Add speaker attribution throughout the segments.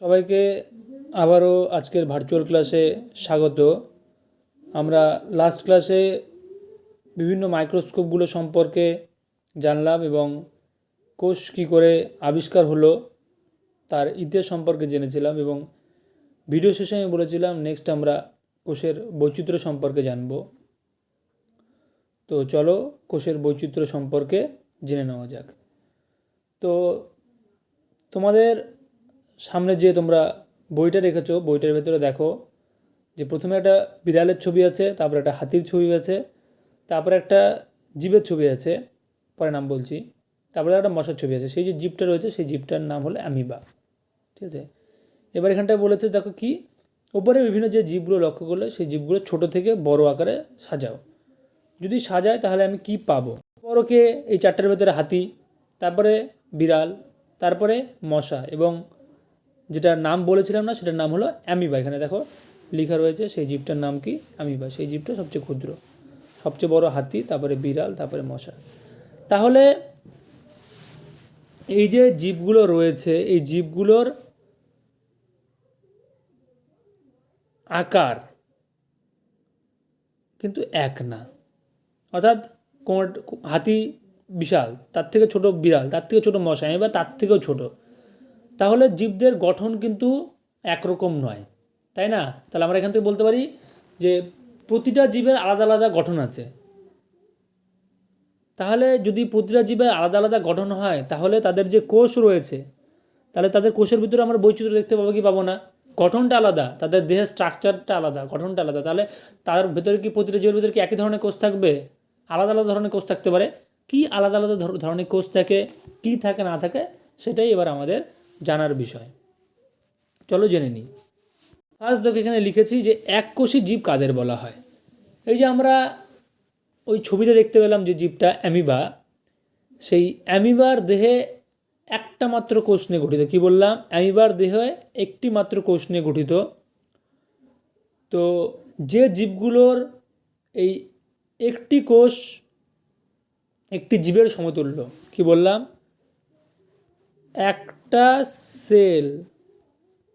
Speaker 1: সবাইকে আবারও আজকের ভার্চুয়াল ক্লাসে স্বাগত। আমরা লাস্ট ক্লাসে বিভিন্ন মাইক্রোস্কোপগুলো সম্পর্কে জানলাম এবং কোষ কী করে আবিষ্কার হলো তার ইতিহাস সম্পর্কে জেনেছিলাম এবং ভিডিও শেষে আমি বলেছিলাম নেক্সট আমরা কোষের বৈচিত্র্য সম্পর্কে জানব। তো চলো কোষের বৈচিত্র্য সম্পর্কে জেনে নেওয়া যাক। তো তোমাদের সামনে যে তোমরা বইটা রেখেছো, বইটার ভেতরে দেখো যে প্রথমে একটা বিড়ালের ছবি আছে, তারপরে একটা হাতির ছবি আছে, তারপরে একটা জীবের ছবি আছে পরে নাম বলছি, তারপরে একটা মশার ছবি আছে। সেই যে জীবটা রয়েছে, সেই জীবটার নাম হলো অ্যামিবা। ঠিক আছে? এবার এখানটায় বলেছে, দেখো কি? ওপরে বিভিন্ন যে জীবগুলো লক্ষ্য করলে, সেই জীবগুলো ছোট থেকে বড় আকারে সাজাও। যদি সাজায়, তাহলে আমি কি পাবো? বড়কে এই চারটার ভেতরে হাতি, তারপরে বিড়াল, তারপরে মশা এবং যেটার নাম বলেছিলাম না, সেটার নাম হলো অ্যামিবা। এখানে দেখো লেখা রয়েছে সেই জীবটার নাম কি? অ্যামিবা। সেই জীবটা সবচেয়ে ক্ষুদ্র, সবচেয়ে বড় হাতি, তারপরে বিড়াল, তারপরে মশা। তাহলে এই যে জীবগুলো রয়েছে, এই জীবগুলোর আকার কিন্তু এক না। অর্থাৎ কোন হাতি বিশাল, তার থেকে ছোট বিড়াল, তার থেকে ছোট মশা বা তার থেকেও ছোট। তাহলে জীবদের গঠন কিন্তু একরকম নয়, তাই না? তাহলে আমরা এখান থেকে বলতে পারি যে প্রতিটা জীবের আলাদা আলাদা গঠন আছে। তাহলে যদি প্রতিটা জীবের আলাদা আলাদা গঠন হয়, তাহলে তাদের যে কোষ রয়েছে, তাহলে তাদের কোষের ভিতরে আমরা বৈচিত্র্য দেখতে পাবো কি পাবো না? গঠনটা আলাদা, তাদের দেহের স্ট্রাকচারটা আলাদা, গঠনটা আলাদা। তাহলে তার ভেতরে কি প্রতিটা জীবের ভিতরে কি একই ধরনের কোষ থাকবে? আলাদা আলাদা ধরনের কোষ থাকতে পারে। কি আলাদা আলাদা ধর- ধরনের কোষ থাকে, কি থাকে, না থাকে, সেটাই এবার আমাদের জানার বিষয়। চলো জেনে নিই। ফার্স্ট দেখো এখানে লিখেছি যে এককোষী জীব কাদের বলা হয়? এই যে আমরা ওই ছবিতে দেখতে পেলাম যে জীবটা অ্যামিবা, সেই অ্যামিবার দেহে একটা মাত্র কোষ নিয়ে গঠিত। কি বললাম? অ্যামিবার দেহে একটি মাত্র কোষ নিয়ে গঠিত। তো যে জীবগুলোর এই একটি কোষ একটি জীবের সমতুল্য, কি বললাম? একটা সেল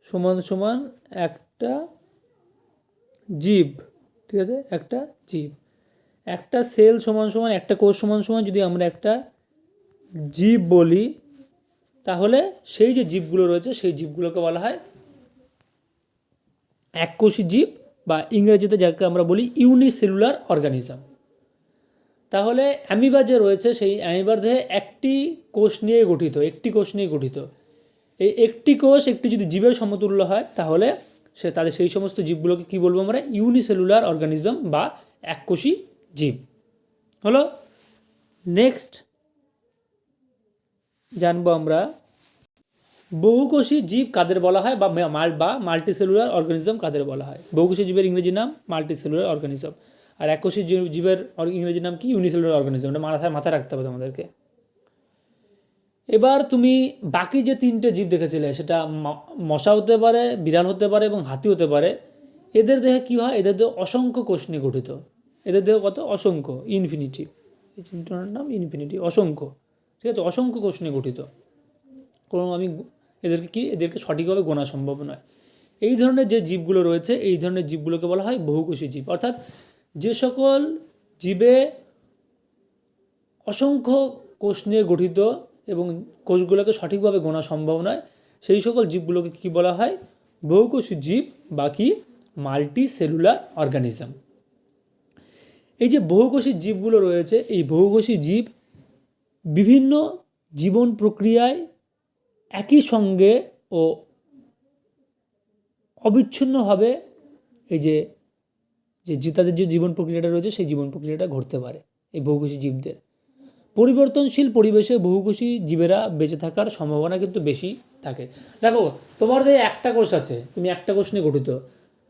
Speaker 1: সমান সমান একটা জীব, ঠিক আছে? একটা জীব। একটা সেল সমান সমান, একটা কোষ সমান সমান যদি আমরা একটা জীব বলি, তাহলে সেই যে জীবগুলো রয়েছে, সেই জীবগুলোকে বলা হয় এককোষী জীব বা ইংরেজিতে যাকে আমরা বলি ইউনিসেলুলার অর্গানিজম। তাহলে অ্যামিবা যে রয়েছে সেই অ্যামিবার দেহে একটি কোষ নিয়ে গঠিত, একটি কোষ নিয়ে গঠিত। এই একটি কোষ, একটি যদি জীবের সমতুল্য হয়, তাহলে সে তাদের সেই সমস্ত জীবগুলোকে কী বলব আমরা? ইউনিসেলুলার অর্গানিজম বা এককোষী জীব। হলো? নেক্সট জানব আমরা। বহুকোষী জীব কাদের বলা হয় বা মাল বা মাল্টিসেলুলার অর্গানিজম কাদের বলা হয়? বহুকোষী জীবের ইংরেজি নাম মাল্টিসেলুলার অর্গানিজম আর এককোষী জীব- জীবের ইংরেজি নাম কি? ইউনিসেলুলার অর্গানিজম এটা মাথায় মাথায় রাখতে হবে তোমাদেরকে। এবার তুমি বাকি যে তিনটে জীব দেখেছিলে, সেটা মশা হতে পারে, বিড়াল হতে পারে এবং হাতি হতে পারে, এদের দেহে কী হয়? এদের দেহ অসংখ্য কোষ নিয়ে গঠিত। এদের দেহ কত? অসংখ্য ইনফিনিটি এই চিন্তার নাম ইনফিনিটি অসংখ্য। ঠিক আছে, অসংখ্য কোষ নিয়ে গঠিত। কোনো আমি এদেরকে কি? এদেরকে সঠিকভাবে গোনা সম্ভব নয়। এই ধরনের যে জীবগুলো রয়েছে, এই ধরনের জীবগুলোকে বলা হয় বহুকোষী জীব। অর্থাৎ যে সকল জীবে অসংখ্য কোষ নিয়ে গঠিত এবং কোষগুলোকে সঠিকভাবে গোনা সম্ভব নয়। সেই সকল জীবগুলোকে কি বলা হয়? বহুকোষী জীব, বাকি মাল্টি সেলুলার অর্গানিজম এই যে বহুকোষী জীবগুলো রয়েছে, এই বহুকোষী জীব বিভিন্ন জীবন প্রক্রিয়ায় একই সঙ্গে ও অবিচ্ছিন্নভাবে এই যে যে তাদের যে জীবন প্রক্রিয়াটা রয়েছে, সেই জীবন প্রক্রিয়াটা ঘটতে পারে, এই বহুকোষী জীবদের। পরিবর্তনশীল পরিবেশে বহুকোষী জীবেরা বেঁচে থাকার সম্ভাবনা কিন্তু বেশি থাকে। দেখো, তোমার দেহে একটা কোষ আছে, তুমি একটা কোষ নিয়ে গঠিত।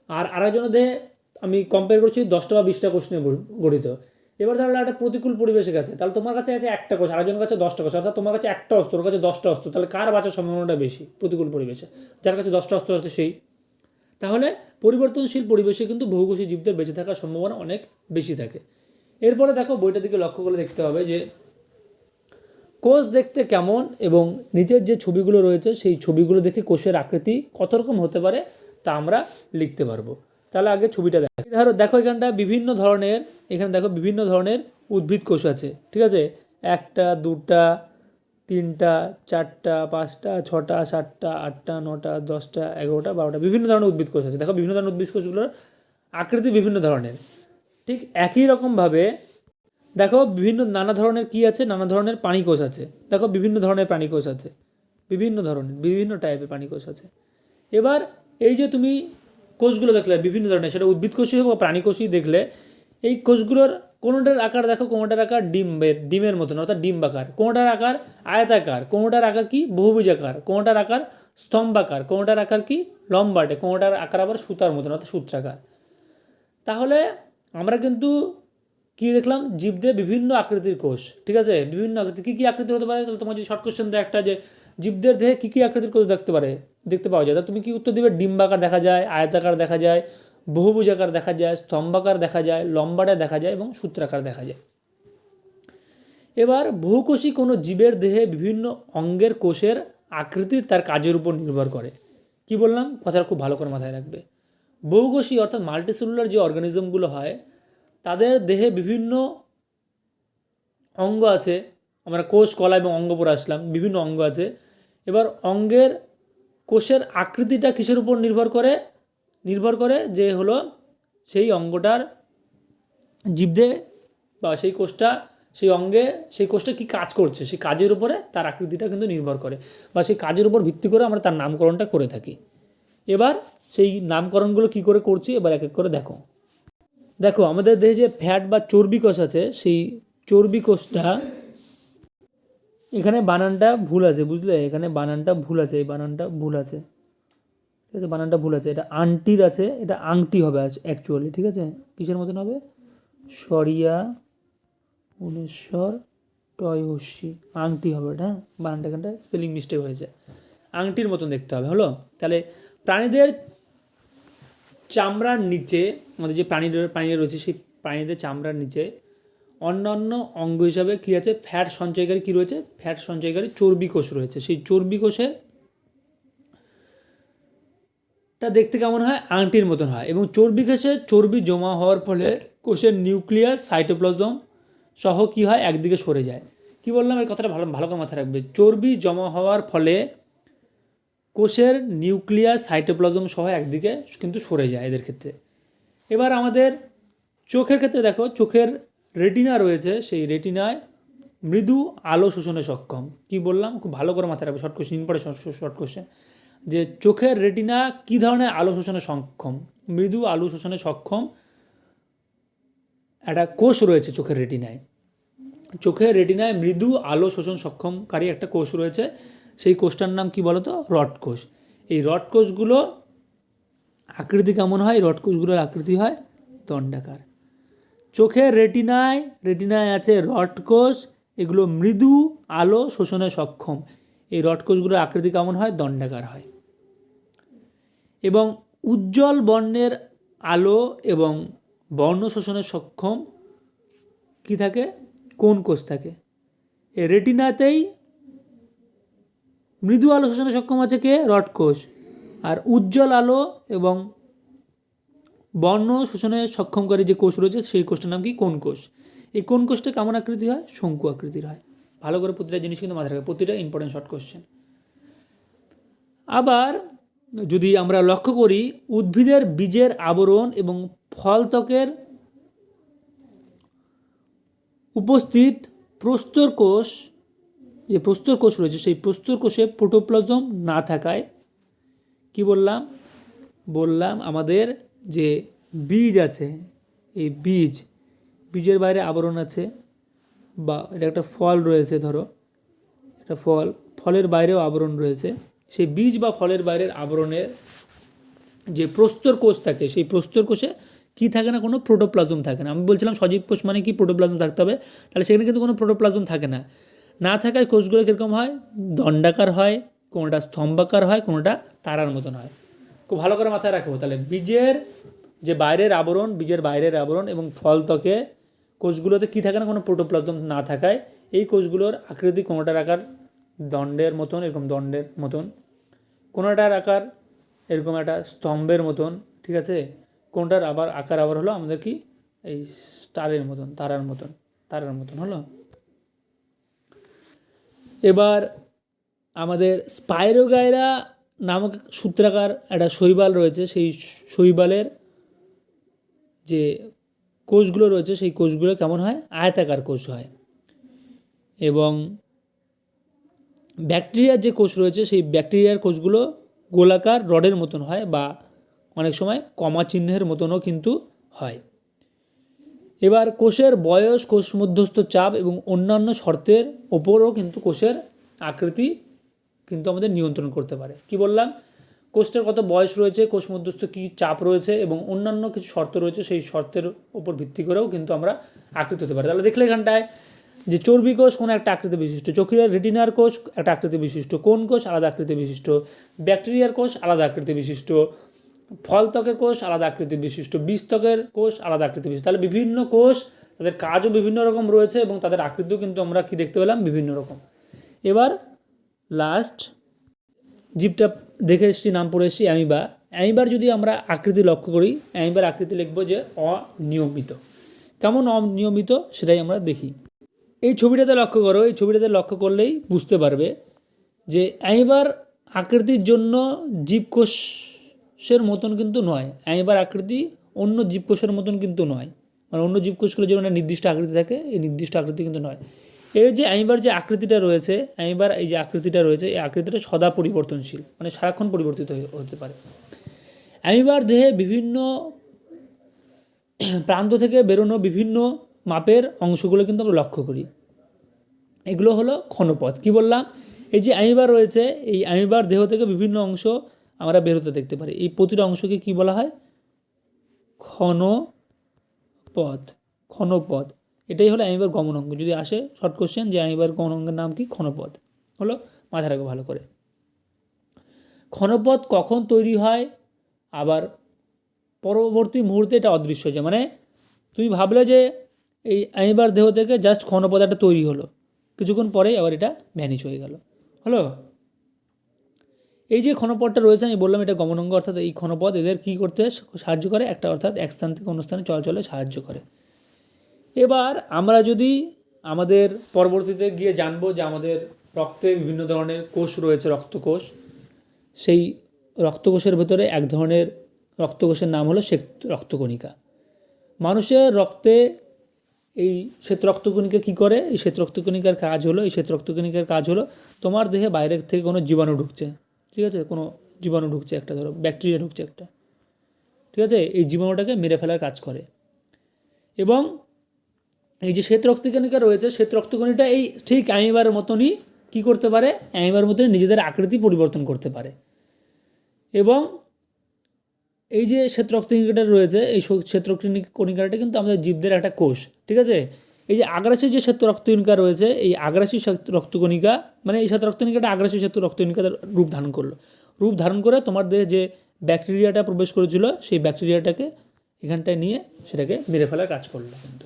Speaker 1: আর আরেকজনের দেহে আমি কম্পেয়ার করছি দশটা বা বিশটা কোষ নিয়ে গঠিত। এবার তাহলে একটা প্রতিকূল পরিবেশে গেছে, তাহলে তোমার কাছে আছে একটা কোষ, আরেকজনের কাছে দশটা কোষ, অর্থাৎ তোমার কাছে একটা অস্ত্র কাছে দশটা অস্ত্র, তাহলে কার বাঁচার সম্ভাবনাটা বেশি প্রতিকূল পরিবেশে? যার কাছে দশটা অস্ত্র আছে সেই। তাহলে পরিবর্তনশীল পরিবেশে কিন্তু বহুকোষী জীবদের বেঁচে থাকার সম্ভাবনা অনেক বেশি থাকে। এরপরে দেখো বইটার দিকে লক্ষ্য করে দেখতে হবে যে কোষ দেখতে কেমন এবং নিচের যে ছবিগুলো রয়েছে, সেই ছবিগুলো দেখে কোষের আকৃতি কত রকম হতে পারে তা আমরা লিখতে পারব। তাহলে আগে ছবিটা দেখো। ধরো, দেখো এখানটা বিভিন্ন ধরনের, এখানে দেখো বিভিন্ন ধরনের উদ্ভিদ কোষ আছে, ঠিক আছে? একটা, দুটা, তিনটা, চারটা, পাঁচটা, ছটা, সাতটা, আটটা, নটা, দশটা, এগারোটা, বারোটা, বিভিন্ন ধরনের উদ্ভিদ কোষ আছে। দেখো, বিভিন্ন ধরনের উদ্ভিদ কোষগুলোর আকৃতি বিভিন্ন ধরনের, ঠিক একই রকমভাবে দেখো বিভিন্ন নানা ধরনের কি আছে? নানা ধরনের প্রাণী কোষ আছে। দেখো বিভিন্ন ধরনের প্রাণী কোষ আছে। বিভিন্ন ধরনের, বিভিন্ন টাইপের প্রাণী কোষ আছে। এবার এই যে তুমি কোষগুলো দেখলে, বিভিন্ন ধরনের, সেটা উদ্ভিদ কোষই হোক বা প্রাণী কোষই দেখলে, এই কোষগুলোর কোনোটার আকার দেখো, কোনোটার আকার ডিমের ডিমের মতন, অর্থাৎ ডিম আকার। কোনোটার আকার আয়তাকার, কোনোটার আকার কি বহুভুজাকার, কোনোটার আকার স্তম্ভাকার, কোনোটার আকার কি লম্বাটে, কোনোটার আকার আবার সুতার মতন, অর্থাৎ সূত্রাকার। তাহলে আমরা কিন্তু কী দেখলাম? জীবদের বিভিন্ন আকৃতির কোষ, ঠিক আছে? বিভিন্ন আকৃতি, কী কী আকৃতি হতে পারে? তাহলে তোমার যদি শর্ট কোশ্চেন দেয় একটা যে জীবদের দেহে কী কী আকৃতির কোষ দেখতে পারে, দেখতে পাওয়া যায়। তাহলে তুমি কি উত্তর দিবে? ডিম্বাকার দেখা যায়, আয়তাকার দেখা যায়, বহুভুজাকার দেখা যায়, স্তম্ভাকার দেখা যায়, লম্বাটা দেখা যায় এবং সূত্রাকার দেখা যায়। এবার বহুকোষী কোনো জীবের দেহে বিভিন্ন অঙ্গের কোষের আকৃতি তার কাজের উপর নির্ভর করে। কি বললাম? কথাটা খুব ভালো করে মাথায় রাখবে। বহুকোষী অর্থাৎ মাল্টিসেলুলার যে অর্গানিজমগুলো হয় তাদের দেহে বিভিন্ন অঙ্গ আছে। আমরা কোষ, কলা এবং অঙ্গ পরে আসলাম, বিভিন্ন অঙ্গ আছে। এবার অঙ্গের কোষের আকৃতিটা কিসের উপর নির্ভর করে? নির্ভর করে যে হলো সেই অঙ্গটার জীবদে বা সেই কোষটা, সেই অঙ্গে, সেই কোষটা কী কাজ করছে, সেই কাজের উপরে তার আকৃতিটা কিন্তু নির্ভর করে বা সেই কাজের উপর ভিত্তি করে আমরা তার নামকরণটা করে থাকি। এবার সেই নামকরণগুলো কি করে করছি? এবার এক এক করে দেখো। দেখো, আমাদের দেহে যে ফ্যাট বা চর্বি কোষ আছে, সেই চর্বি কোষটা এখানে বানানটা ভুল আছে, বুঝলে? এখানে বানানটা ভুল আছে, এই বানানটা ভুল আছে। ঠিক আছে, বানানটা ভুল আছে। এটা আংটির আছে, এটা আংটি হবে অ্যাকচুয়ালি ঠিক আছে? কিসের মতন হবে? সরিয়া উনেশ্বর টয় হস্যি আংটি হবে এটা হ্যাঁ? বানানটা এখানটা স্পেলিং মিস্টেক হয়েছে। আংটির মতন দেখতে হবে, হলো? তাহলে প্রাণীদের চামড়ার নিচে, আমাদের যে প্রাণী প্রাণীরা রয়েছে, সেই প্রাণীদের চামড়ার নিচে অন্যান্য অঙ্গ হিসাবে কী আছে? ফ্যাট সঞ্চয়কারী কী রয়েছে? ফ্যাট সঞ্চয়কারী চর্বি কোষ রয়েছে। সেই চর্বি কোষের তা দেখতে কেমন হয়? আংটির মতন হয়। এবং চর্বি কোষে চর্বি জমা হওয়ার ফলে কোষের নিউক্লিয়াস, সাইটোপ্লাজম সহ কী হয়? একদিকে সরে যায়। কি বললাম? এই কথাটা ভালো ভালো করে মাথায় রাখবে। চর্বি জমা হওয়ার ফলে কোষের নিউক্লিয়াস সাইটোপ্লাজম সহ একদিকে কিন্তু সরে যায় এদের ক্ষেত্রে। এবার আমাদের চোখের ক্ষেত্রে দেখো, চোখের রেটিনা রয়েছে, সেই রেটিনায় মৃদু আলো শোষণে সক্ষম। কি বললাম? খুব ভালো করে মাথায় রাখবে শর্ট কোশ্চেন পরে শর্ট কোশ্চেন যে চোখের রেটিনা কী ধরনের আলো শোষণে সক্ষম? মৃদু আলো শোষণে সক্ষম একটা কোষ রয়েছে চোখের রেটিনায়। চোখের রেটিনায় মৃদু আলো শোষণ সক্ষমকারী একটা কোষ রয়েছে। সেই কোষটার নাম কি বলতো? রড কোষ। এই রড কোষগুলো আকৃতি কেমন হয়? রড কোষগুলোর আকৃতি হয় দণ্ডাকার চোখের রেটিনায় রেটিনায় আছে রড কোষ, এগুলো মৃদু, আলো, শোষণে সক্ষম। এই রড কোষগুলোর আকৃতি কেমন হয়? দণ্ডাকার হয়। এবং উজ্জ্বল বর্ণের আলো এবং বর্ণ শোষণে সক্ষম কি থাকে? কোন কোষ থাকে। এই রেটিনাতেই মৃদু আলো শোষণে সক্ষম আছে কে? রড কোষ আর উজ্জ্বল আলো এবং বর্ণ শোষণে সক্ষমকারী যে কোষ রয়েছে, সেই কোষটার নাম কি? কোন কোষ। এই কোন কোষটা কেমন আকৃতি হয়? শঙ্কু আকৃতির হয়। ভালো করে প্রতিটা জিনিস কিন্তু মাথায় রাখবে। প্রতিটা ইম্পর্টেন্ট শর্ট কোশ্চেন আবার যদি আমরা লক্ষ্য করি, উদ্ভিদের বীজের আবরণ এবং ফল ত্বকের উপস্থিত প্রস্তর কোষ যে প্রস্তর কোষ রয়েছে, সেই প্রস্তর কোষে প্রোটোপ্লাজম না থাকায় কি বললাম? বললাম আমাদের যে বীজ আছে, এই বীজ, বীজের বাইরে আবরণ আছে বা এটা একটা ফল রয়েছে ধরো, একটা ফল, ফলের বাইরেও আবরণ রয়েছে। সেই বীজ বা ফলের বাইরের আবরণের যে প্রস্তর কোষ থাকে, সেই প্রস্তর কোষে কী থাকে না, কোনো প্রোটোপ্লাজম থাকে না। আমি বলছিলাম সজীব কোষ মানে কি প্রোটোপ্লাজম থাকতে হবে? তাহলে সেখানে কিন্তু কোনো প্রোটোপ্লাজম থাকে না। না থাকায় কোষগুলো কীরকম হয়? দণ্ডাকার হয়, কোনোটা স্তম্ভাকার হয়, কোনোটা তারার মতন হয়। খুব ভালো করে মাথায় রাখব তাহলে বীজের যে বাইরের আবরণ, বীজের বাইরের আবরণ এবং ফল ত্বকে কোষগুলোতে কী থাকে না? কোনো প্রোটোপ্লাজম না থাকায় এই কোষগুলোর আকৃতি কোনোটার আকার দণ্ডের মতন, এরকম দণ্ডের মতন। কোনোটার আকার এরকম একটা স্তম্ভের মতন, ঠিক আছে? কোনটার আবার আকার আবার হলো আমাদের কি? এই স্টারের মতন, তারার মতন তারার মতন, হলো? এবার আমাদের স্পাইরোগাইরা নামক সূত্রাকার একটা শৈবাল রয়েছে, সেই শৈবালের যে কোষগুলো রয়েছে, সেই কোষগুলো কেমন হয়? আয়তাকার কোষ হয়। এবং ব্যাকটেরিয়ার যে কোষ রয়েছে, সেই ব্যাকটেরিয়ার কোষগুলো গোলাকার রডের মতন হয় বা অনেক সময় কমা চিহ্নের মতনও কিন্তু হয়। এবার কোষের বয়স, কোষ মধ্যস্থ চাপ এবং অন্যান্য শর্তের ওপরও কিন্তু কোষের আকৃতি কিন্তু আমাদের নিয়ন্ত্রণ করতে পারে। কি বললাম? কোষটার কত বয়স রয়েছে, কোষ মধ্যস্থ কী চাপ রয়েছে এবং অন্যান্য কিছু শর্ত রয়েছে, সেই শর্তের উপর ভিত্তি করেও কিন্তু আমরা আকৃতি হতে পারি। তাহলে দেখলে এখানটায় যে চর্বি কোষ কোনো একটা আকৃতি বিশিষ্ট, চোখের রেটিনার কোষ একটা আকৃতি বিশিষ্ট, কোন কোষ আলাদা আকৃতি বিশিষ্ট, ব্যাকটেরিয়ার কোষ আলাদা আকৃতি বিশিষ্ট ফল ত্বকের কোষ, আলাদা আকৃতি বিশিষ্ট বীজ ত্বকের কোষ, আলাদা আকৃতি বিশিষ্ট। তাহলে বিভিন্ন কোষ, তাদের কাজও বিভিন্ন রকম রয়েছে এবং তাদের আকৃতিও কিন্তু আমরা কি দেখতে পেলাম? বিভিন্ন রকম। এবার লাস্ট জীবটা দেখে এসেছি, নাম পড়ে এসেছি অ্যামিবা অ্যামিবার যদি আমরা আকৃতি লক্ষ্য করি, অ্যামিবার আকৃতি লিখব যে অনিয়মিত। কেমন অনিয়মিত? সেটাই আমরা দেখি। এই ছবিটাতে লক্ষ্য করো, এই ছবিটাতে লক্ষ্য করলেই বুঝতে পারবে যে অ্যামিবার আকৃতির জন্য জীবকোষের মতন কিন্তু নয়। অ্যামিবার আকৃতি অন্য জীবকোষের মতন কিন্তু নয়। মানে অন্য জীবকোষগুলো যেমন নির্দিষ্ট আকৃতি থাকে, এই নির্দিষ্ট আকৃতি কিন্তু নয়। এর যে অ্যামিবার যে আকৃতিটা রয়েছে, অ্যামিবার এই যে আকৃতিটা রয়েছে, এই আকৃতিটা সদা পরিবর্তনশীল মানে সারাক্ষণ পরিবর্তিত হতে পারে। অ্যামিবার দেহে বিভিন্ন প্রান্ত থেকে বেরোনো বিভিন্ন মাপের অংশগুলো কিন্তু আমরা লক্ষ্য করি। এগুলো হলো ক্ষণপথ। কি বললাম? এই যে অ্যামিবার রয়েছে, এই অ্যামিবার দেহ থেকে বিভিন্ন অংশ আমরা বেরোতে দেখতে পারি। এই প্রতিটা অংশকে কি বলা হয়? ক্ষণপথ ক্ষণপথ এটাই হলো অ্যামিবার গমন অঙ্গ। যদি আসে শর্ট কোশ্চেন যে অ্যামিবার গমন অঙ্গের নাম কি? ক্ষণপথ হলো মাথা রাখো ভালো করে। ক্ষণপথ কখন তৈরি হয়? আবার পরবর্তী মুহূর্তে এটা অদৃশ্য যায়। মানে তুমি ভাবলে যে এই অ্যামিবার দেহ থেকে জাস্ট ক্ষণপথ একটা তৈরি হলো। কিছুক্ষণ পরেই আবার এটা ভ্যানিশ হয়ে গেল। হলো? এই যে ক্ষণপথটা রয়েছে, আমি বললাম এটা গমনঙ্গ, অর্থাৎ এই ক্ষণপথ এদের কী করতে সাহায্য করে? একটা অর্থাৎ এক স্থান থেকে অন্য স্থানে চলাচলে সাহায্য করে। এবার আমরা যদি আমাদের পরবর্তীতে গিয়ে জানব যে আমাদের রক্তে বিভিন্ন ধরনের কোষ রয়েছে, রক্তকোষ। সেই রক্তকোষের ভেতরে এক ধরনের রক্তকোষের নাম হলো শ্বেত রক্তকণিকা। মানুষের রক্তে এই শ্বেত রক্তকণিকা কী করে? এই শ্বেত রক্তকণিকার কাজ হলো, এই শ্বেত রক্তকণিকার কাজ হলো তোমার দেহে বাইরের থেকে কোনো জীবাণু ঢুকছে। ঠিক আছে, কোনো জীবাণু ঢুকছে একটা, ধরো ব্যাকটেরিয়া ঢুকছে একটা। ঠিক আছে, এই জীবাণুটাকে মেরে ফেলার কাজ করে। এবং এই যে শ্বেত রক্তকণিকা রয়েছে শ্বেত রক্তকণিকা এই ঠিক অ্যামিবার মতনই কী করতে পারে? অ্যামিবার মতনই নিজেদের আকৃতি পরিবর্তন করতে পারে। এবং এই যে শ্বেত রক্তকণিকাটা রয়েছে, এই শ্বেত রক্তকণিকাটা কিন্তু আমাদের জীবদের একটা কোষ, ঠিক আছে? এই যে আগ্রাসী যে শ্বেত রক্তকণিকা রয়েছে, এই আগ্রাসী রক্তকণিকা মানে এই শ্বেত রক্তকণিকাটা আগ্রাসী শ্বেত রক্তকণিকার রূপ ধারণ করল। রূপ ধারণ করে তোমার দেহে যে ব্যাকটেরিয়াটা প্রবেশ করেছিল, সেই ব্যাকটেরিয়াটাকে এখানটায় নিয়ে সেটাকে মেরে ফেলার কাজ করল কিন্তু।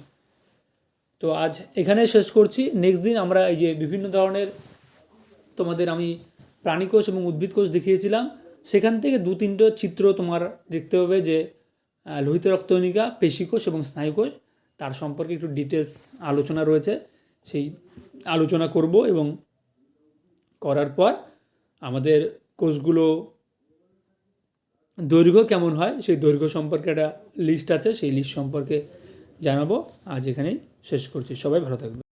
Speaker 1: তো আজ এখানে শেষ করছি। নেক্সট দিন আমরা এই যে বিভিন্ন ধরনের তোমাদের আমি প্রাণীকোষ এবং উদ্ভিদ কোষ দেখিয়েছিলাম। সেখান থেকে দু তিনটে চিত্র তোমার দেখতে হবে যে লোহিত রক্তকণিকা, পেশিকোষ এবং স্নায়ুকোষ। তার সম্পর্কে একটু ডিটেলস আলোচনা রয়েছে। সেই আলোচনা করব এবং করার পর আমাদের কোর্সগুলো দৈর্ঘ্য কেমন হয়, সেই দৈর্ঘ্য সম্পর্কে একটা লিস্ট আছে, সেই লিস্ট সম্পর্কে জানাব। আজ এখানেই শেষ করছি। সবাই ভালো থাকবে